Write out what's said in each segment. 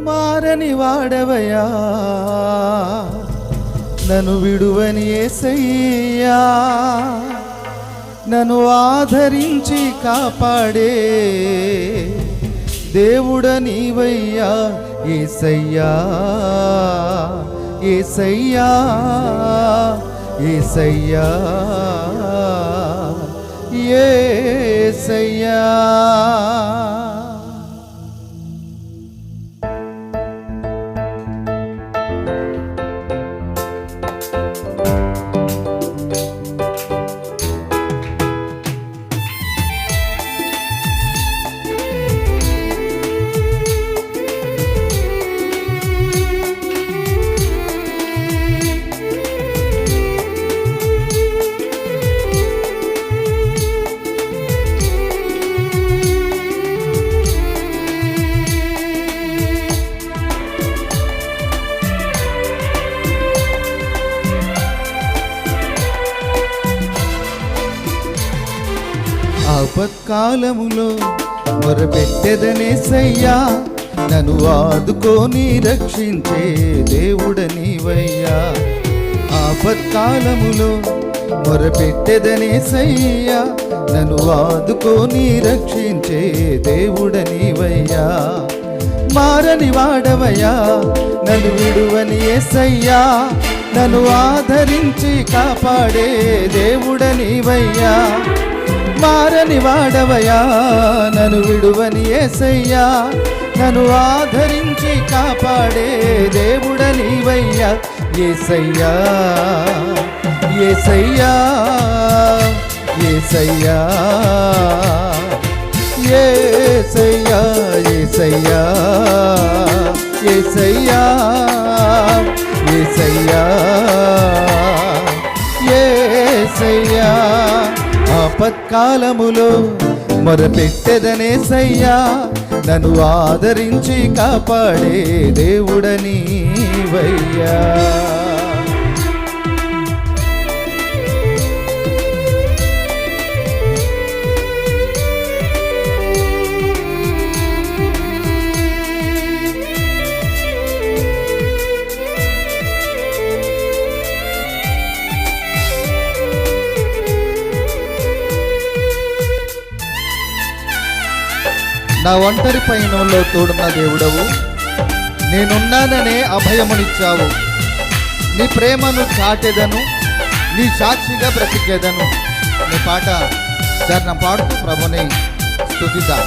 మారని వాడవయా నన్ను విడువని ఏసయ్యా. నన్ను ఆదరించి కాపాడే దేవుడ నీవయ్యా ఏసయ్యా. ఏసయ్యా ఏసయ్యా. ఏసయ్యా. ఆపత్కాలములో మొరపెట్టెదనేసయ్యా నన్ను ఆదుకొని రక్షించే దేవుడ నీవయ్యా. ఆపత్కాలములో మొరపెట్టెదనేసయ్యా నన్ను ఆదుకొని రక్షించే దేవుడ నీవయ్యా. మారని వాడవయ్యా నన్ను విడువని ఏసయ్యా నన్ను ఆదరించి కాపాడే దేవుడ నీవయ్యా. మారని వాడవయా? నన్ను విడువని ఏసయ్యా. నన్ను ఆదరించి కాపాడే దేవుడ నీవయ్యా ఏసయ్యా ఏసయ్యా ఏసయ్యా ఏసయ్యా ఏసయ్యా ఏసయ్యా ఏసయ్యా ఏసయ్యా. ఆపత్కాలములో మొరపెట్టెదనే సయ్యా నన్ను ఆదరించి కాపాడే దేవుడని వయ్యా. నా ఒంటరి పయనంలో తోడున్న దేవుడవు. నేనున్నాననే అభయమునిచ్చావు. నీ ప్రేమను చాటెదను నీ సాక్షిగా బ్రతికేదను. నీ పాట చరణం పాడుతూ ప్రభుని స్థుతిదా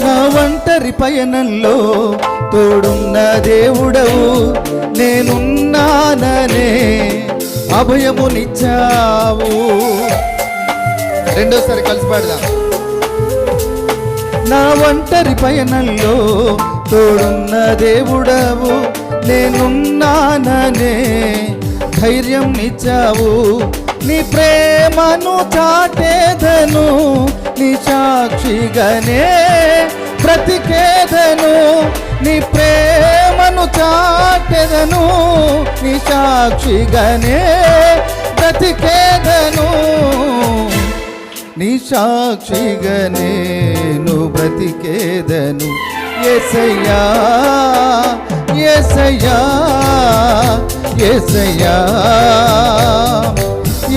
నా ఒంటరి పయనంలో తోడున్న దేవుడవు నేనున్నాననే అభయమునిచ్చావు. రెండోసారి కలిసి పాడదాం. నా ఒంటరి పయనంలో తోడున్న దేవుడవు నేనున్నాననే ధైర్యం నిచ్చావు నీ ప్రేమను చాటేదను నీ సాక్షిగానే బ్రతికేదను నీ ప్రేమను చాటెదను నీ సాక్షిగానే బ్రతికేదను. నీ సాక్షిగా నేను బ్రతికేదను. ఎసయ్యా ఎసయ్యా ఎసయ్యా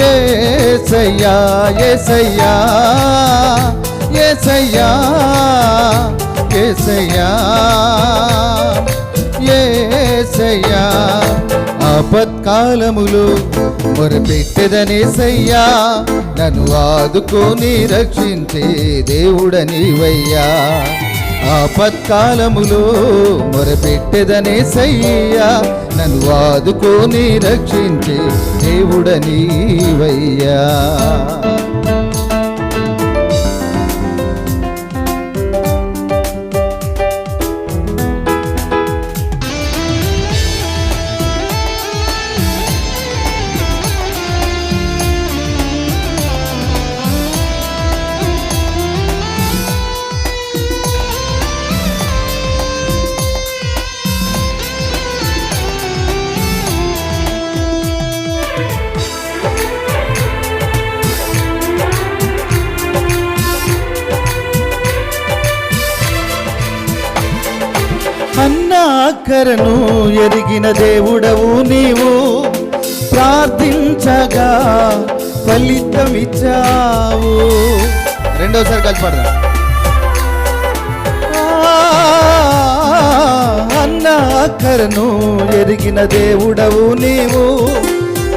ఏసయ్యా ఎసయ్యా ఎసయ్యా ఏసయ్యా ఏసయ్యా ఆపత్కాలములు మొరపెట్టెదనేసయ్యా నన్ను ఆదుకొని రక్షించే దేవుడనివయ్యా ఆపత్కాలములో మొరపెట్టెదనేసయ్యా నన్ను ఆదుకొని రక్షించే దేవుడనివయ్యా అక్కరను ఎరిగిన దేవుడవు నీవు. ప్రార్థించగా ఫలితమిచ్చావు. రెండోసారి కలిసి పడదాం. అన్న అక్కరను ఎరిగిన దేవుడవు నీవు.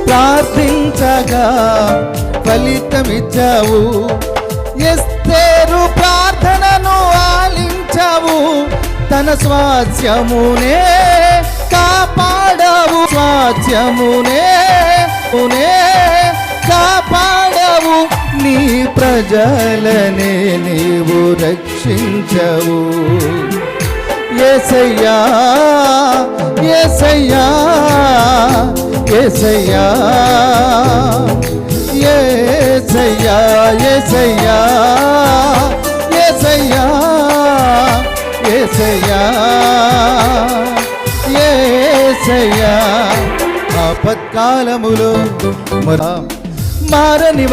ప్రార్థించగా ఫలితమిచ్చావు. ఎస్తేరు ప్రార్థనను ఆలించావు. తన స్వాస్యమునే కాపాడవు స్వాస్యమునే మునే కాపాడవు. నీ ప్రజలనే నీవు రక్షించవు. ఎసయ్యా ఎసయ్యా ఏసయ్యా ఏసయ్యా ఎసయ్యా యావత్కాలములో మారని